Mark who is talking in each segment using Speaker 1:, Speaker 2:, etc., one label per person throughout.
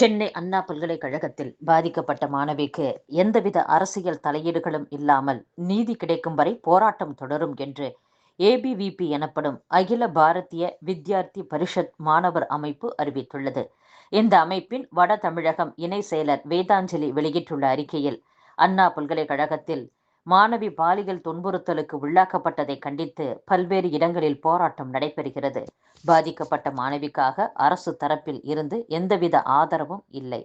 Speaker 1: சென்னை அண்ணா பல்கலைக்கழகத்தில் பாதிக்கப்பட்ட மாணவிக்கு எந்தவித அரசியல் தலையீடுகளும் இல்லாமல் நீதி கிடைக்கும் வரை போராட்டம் தொடரும் என்று ஏபிவிபி எனப்படும் அகில பாரதிய வித்யார்த்தி பரிஷத் மாணவர் அமைப்பு அறிவித்துள்ளது இந்த அமைப்பின் வட தமிழகம் இணை செயலர் வேதாஞ்சலி வெளியிட்டுள்ள அறிக்கையில் அண்ணா பல்கலைக்கழகத்தில் மாணவி பாலியல் துன்புறுத்தலுக்கு உள்ளாக்கப்பட்டதை கண்டித்து பல்வேறு இடங்களில் போராட்டம் நடைபெறுகிறது பாதிக்கப்பட்ட மாணவிக்காக அரசு தரப்பில் இருந்து எந்தவித ஆதரவும் இல்லை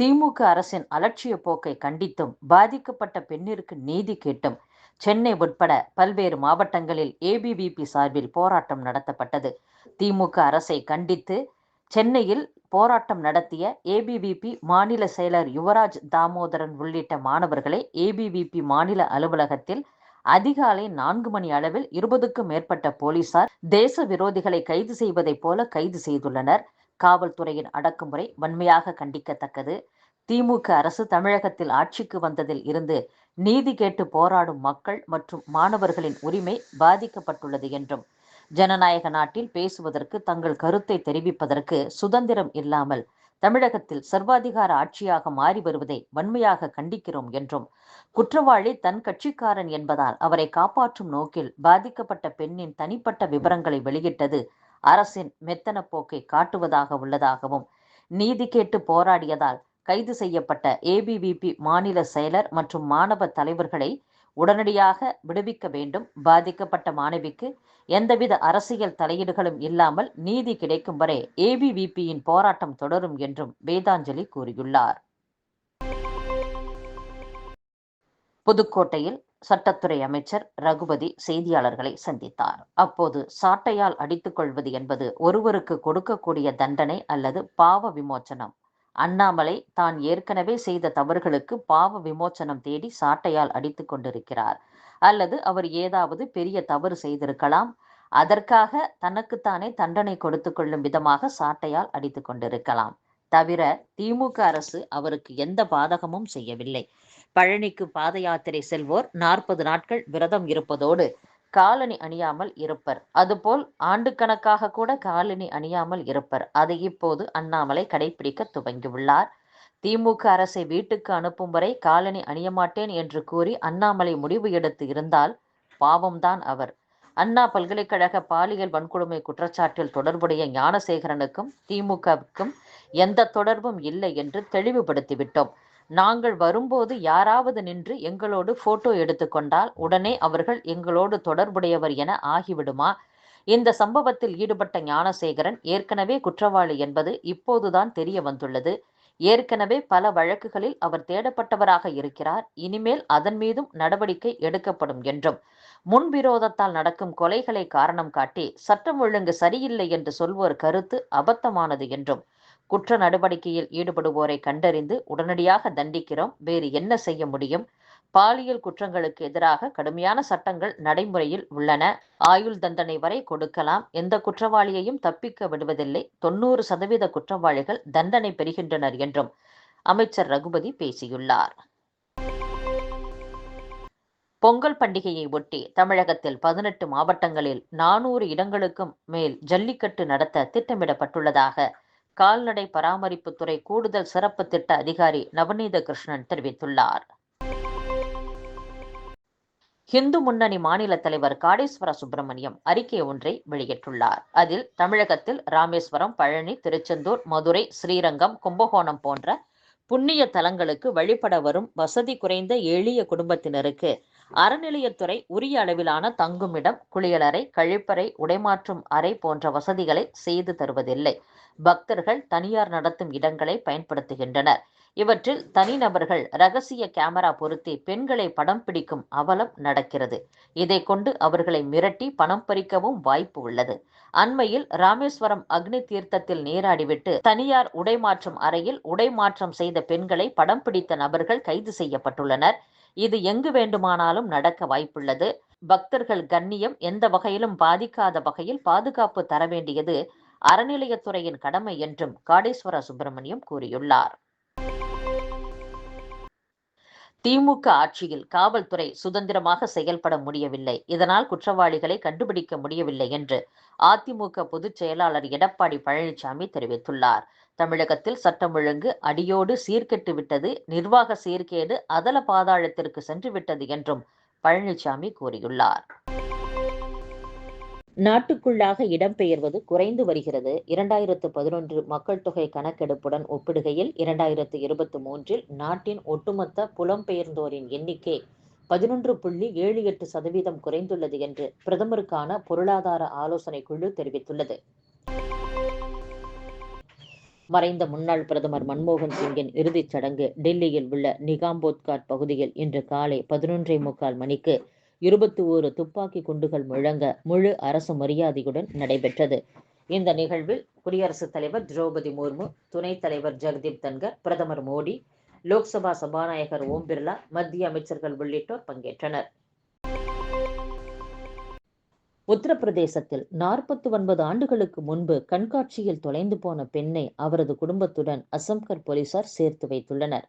Speaker 1: திமுக அரசின் அலட்சிய போக்கை கண்டித்தும் பாதிக்கப்பட்ட பெண்ணிற்கு நீதி கேட்டும் சென்னை உட்பட பல்வேறு மாவட்டங்களில் ஏபிவிபி சார்பில் போராட்டம் நடத்தப்பட்டது திமுக அரசை கண்டித்து சென்னையில் போராட்டம் நடத்திய ஏபிவிபி மாநில செயலர் யுவராஜ் தாமோதரன் உள்ளிட்ட மாணவர்களை ஏபிவிபி மாநில அலுவலகத்தில் அதிகாலை நான்கு மணி அளவில் இருபதுக்கும் மேற்பட்ட போலீசார் தேச விரோதிகளை கைது செய்வதைப் போல கைது செய்துள்ளனர் காவல்துறையின் அடக்குமுறை வன்மையாக கண்டிக்கத்தக்கது திமுக அரசு தமிழகத்தில் ஆட்சிக்கு வந்ததில் இருந்து நீதி கேட்டு போராடும் மக்கள் மற்றும் மாணவர்களின் உரிமை பாதிக்கப்பட்டுள்ளது என்றும் ஜனநாயக நாட்டில் பேசுவதற்கு தங்கள் கருத்தை தெரிவிப்பதற்கு சுதந்திரம் இல்லாமல் தமிழகத்தில் சர்வாதிகார ஆட்சியாக மாறி வருவதை வன்மையாக கண்டிக்கிறோம் என்றும் குற்றவாளி தன் கட்சிக்காரன் என்பதால் அவரை காப்பாற்றும் நோக்கில் பாதிக்கப்பட்ட பெண்ணின் தனிப்பட்ட விவரங்களை வெளியிட்டது அரசின் மெத்தன போக்கை காட்டுவதாக உள்ளதாகவும் நீதி கேட்டு போராடியதால் கைது செய்யப்பட்ட ஏபிவிபி மாநில செயலர் மற்றும் மாணவ தலைவர்களை உடனடியாக விடுவிக்க வேண்டும் பாதிக்கப்பட்ட மாணவிக்கு எந்தவித அரசியல் தலையீடுகளும் இல்லாமல் நீதி கிடைக்கும் வரை ஏபிவிபியின் போராட்டம் தொடரும் என்றும் வேதாஞ்சலி கூறியுள்ளார்
Speaker 2: புதுக்கோட்டையில் சட்டத்துறை அமைச்சர் ரகுபதி செய்தியாளர்களை சந்தித்தார் அப்போது சாட்டையால் அடித்துக் கொள்வது என்பது ஒருவருக்கு கொடுக்கக்கூடிய தண்டனை அல்லது பாவ விமோச்சனம் அண்ணாமலை தான் ஏற்கனவே செய்த தவறுகளுக்கு பாவ விமோச்சனம் தேடி சாட்டையால் அடித்து கொண்டிருக்கிறார் அல்லது அவர் ஏதாவது பெரிய தவறு செய்திருக்கலாம் அதற்காக தனக்குத்தானே தண்டனை கொடுத்து கொள்ளும் விதமாக சாட்டையால் அடித்து கொண்டிருக்கலாம் தவிர திமுக அரசு அவருக்கு எந்த பாதகமும் செய்யவில்லை பழனிக்கு பாத யாத்திரை செல்வோர் நாற்பது நாட்கள் விரதம் இருப்பதோடு காலணி அணியாமல் இருப்பர் அதுபோல் ஆண்டுக்கணக்காக கூட காலணி அணியாமல் இருப்பர் அதை இப்போது அண்ணாமலை கடைபிடிக்க துவங்கியுள்ளார் திமுக அரசை வீட்டுக்கு அனுப்பும் வரை காலணி அணியமாட்டேன் என்று கூறி அண்ணாமலை முடிவு எடுத்து இருந்தால் பாவம்தான் அவர் அண்ணா பல்கலைக்கழக பாலியல் வன்கொடுமை குற்றச்சாட்டில் தொடர்புடைய ஞானசேகரனுக்கும் திமுகவுக்கும் எந்த தொடர்பும் இல்லை என்று தெளிவுபடுத்திவிட்டோம் நாங்கள் வரும்போது யாராவது நின்று எங்களோடு போட்டோ எடுத்துக்கொண்டால் உடனே அவர்கள் எங்களோடு தொடர்புடையவர் என ஆகிவிடுமா இந்த சம்பவத்தில் ஈடுபட்ட ஞானசேகரன் ஏற்கனவே குற்றவாளி என்பது இப்போதுதான் தெரிய வந்துள்ளது ஏற்கனவே பல வழக்குகளில் அவர் தேடப்பட்டவராக இருக்கிறார் இனிமேல் அதன் மீதும் நடவடிக்கை எடுக்கப்படும் என்றும் முன்விரோதத்தால் நடக்கும் கொலைகளை காரணம் காட்டி சட்டம் ஒழுங்கு சரியில்லை என்று சொல்வோர் கருத்து அபத்தமானது என்றும் குற்ற நடவடிக்கையில் ஈடுபடுவோரை கண்டறிந்து உடனடியாக தண்டிக்கிறோம் வேறு என்ன செய்ய முடியும் பாலியல் குற்றங்களுக்கு எதிராக கடுமையான சட்டங்கள் நடைமுறையில் உள்ளன ஆயுள் தண்டனை வரை கொடுக்கலாம் எந்த குற்றவாளியையும் தப்பிக்க விடுவதில்லை தொண்ணூறு சதவீத குற்றவாளிகள் தண்டனை பெறுகின்றனர் என்றும் அமைச்சர் ரகுபதி பேசியுள்ளார்
Speaker 3: பொங்கல் பண்டிகையை ஒட்டி தமிழகத்தில் பதினெட்டு மாவட்டங்களில் நானூறு இடங்களுக்கும் மேல் ஜல்லிக்கட்டு நடத்த திட்டமிடப்பட்டுள்ளதாக கால்நடை பராமரிப்புத்துறை கூடுதல் சிறப்பு திட்ட அதிகாரி நவநீத கிருஷ்ணன் தெரிவித்துள்ளார்
Speaker 4: இந்து முன்னணி மாநில தலைவர் காடேஸ்வர சுப்பிரமணியம் அறிக்கை ஒன்றை வெளியிட்டுள்ளார் அதில் தமிழகத்தில் ராமேஸ்வரம் பழனி திருச்செந்தூர் மதுரை ஸ்ரீரங்கம் கும்பகோணம் போன்ற புண்ணிய தலங்களுக்கு வழிபட வரும் வசதி குறைந்த எளிய குடும்பத்தினருக்கு அறநிலையத்துறை உரிய அளவிலான தங்குமிடம் குளியலறை கழிப்பறை உடைமாற்றும் அறை போன்ற வசதிகளை செய்து தருவதில்லை பக்தர்கள் தனியார் நடத்தும் இடங்களை பயன்படுத்துகின்றனர் இவற்றில் தனிநபர்கள் ரகசிய கேமரா பொருத்தி பெண்களை படம் பிடிக்கும் அவலம் நடக்கிறது இதை கொண்டு அவர்களை மிரட்டி பணம் பறிக்கவும் வாய்ப்பு உள்ளது அண்மையில் ராமேஸ்வரம் அக்னி தீர்த்தத்தில் நீராடிவிட்டு தனியார் உடைமாற்றும் அறையில் உடைமாற்றம் செய்த பெண்களை படம் பிடித்த நபர்கள் கைது செய்யப்பட்டுள்ளனர் இது எங்கு வேண்டுமானாலும் நடக்க வாய்ப்புள்ளது பக்தர்கள் கண்ணியம் எந்த வகையிலும் பாதிக்காத வகையில் பாதுகாப்பு தர வேண்டியது அறநிலையத்துறையின் கடமை என்றும் காடேஸ்வர சுப்பிரமணியம் கூறியுள்ளார்
Speaker 5: திமுக ஆட்சியில் காவல்துறை சுதந்திரமாக செயல்பட முடியவில்லை இதனால் குற்றவாளிகளை கண்டுபிடிக்க முடியவில்லை என்று அதிமுக பொதுச் செயலாளர் எடப்பாடி பழனிசாமி தெரிவித்துள்ளார் தமிழகத்தில் சட்டம் ஒழுங்கு அடியோடு சீர்கெட்டு விட்டது நிர்வாக சீர்கேடு அதல பாதாளத்திற்கு சென்று விட்டது என்றும் பழனிசாமி கூறியுள்ளார்
Speaker 6: நாட்டுக்குள்ளாக இடம்பெயர்வது குறைந்து வருகிறது இரண்டாயிரத்து பதினொன்று மக்கள் தொகை கணக்கெடுப்புடன் ஒப்பிடுகையில் இரண்டாயிரத்து இருபத்தி மூன்றில் நாட்டின் ஒட்டுமொத்த புலம்பெயர்ந்தோரின் எண்ணிக்கை பதினொன்று புள்ளி ஏழு எட்டு சதவீதம் குறைந்துள்ளது என்று பிரதமருக்கான பொருளாதார ஆலோசனை குழு தெரிவித்துள்ளது
Speaker 7: மறைந்த முன்னாள் பிரதமர் மன்மோகன் சிங்கின் இறுதிச் சடங்கு டெல்லியில் உள்ள நிகாம்போத்காட் பகுதியில் இன்று காலை பதினொன்றை முக்கால் மணிக்கு இருபத்தி ஓரு துப்பாக்கி குண்டுகள் முழங்க முழு அரசு மரியாதையுடன் நடைபெற்றது இந்த நிகழ்வில் குடியரசுத் தலைவர் திரௌபதி முர்மு துணைத் தலைவர் ஜெகதீப் தன்கர் பிரதமர் மோடி லோக்சபா சபாநாயகர் ஓம் பிர்லா மத்திய அமைச்சர்கள் உள்ளிட்டோர் பங்கேற்றனர்
Speaker 8: உத்தரப்பிரதேசத்தில் நாற்பத்தி ஒன்பது ஆண்டுகளுக்கு முன்பு கண்காட்சியில் தொலைந்து போன பெண்ணை அவரது குடும்பத்துடன் அசம்கர் போலீசார் சேர்த்து வைத்துள்ளனர்